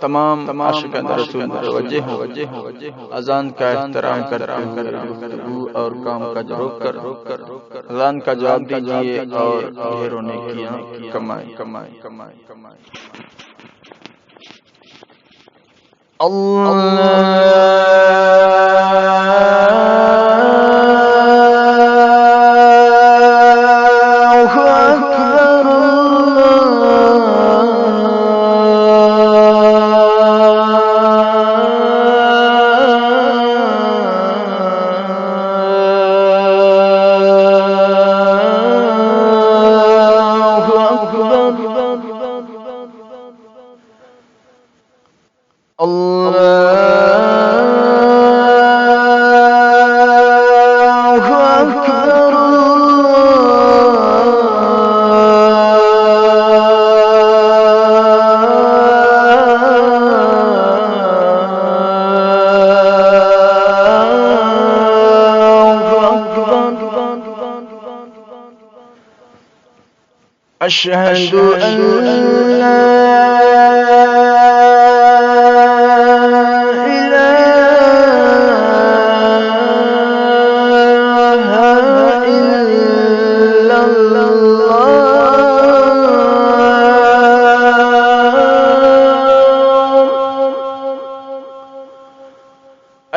تمام عاشقان رسول متوجہ ہو اذان کا احترام کرتے ہوئے اور کام کا روک کر۔ اذان کا جواب دیجیے اور ڈھیروں نے کیا۔ کمائے کمائے کمائے کمائے الله الله أكبر الله أكبر أشهد أن لا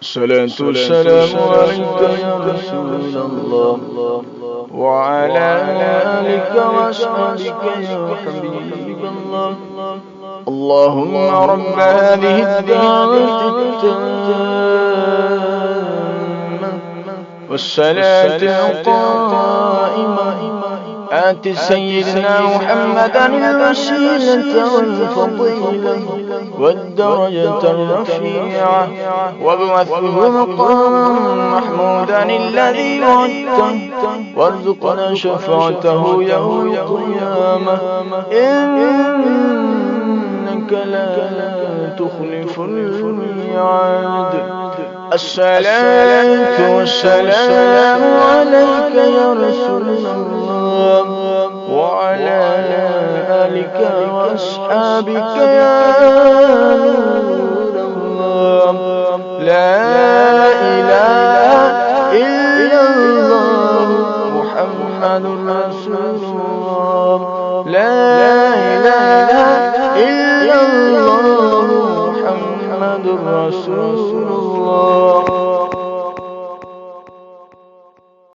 الصلاة والسلام عليك يا رسول الله. وعلى آلك وأصحابك يا حبيب الله. اللهم رب هذه الدعوة التامة والصلاة القائمة. آت سيدنا محمدا الوسيلة والفضيلة والدرجة الرفيعة وابعثه مقام محمودا الذي وعدته وارزقنا شفاعته يوم القيامة. إنك لا تخلف الميعاد. الصلاة والسلام عليك يا رسول الله. آلك وأصحابك يا نور الله. لا إله إلا الله محمد رسول الله. لا إله إلا الله محمد رسول الله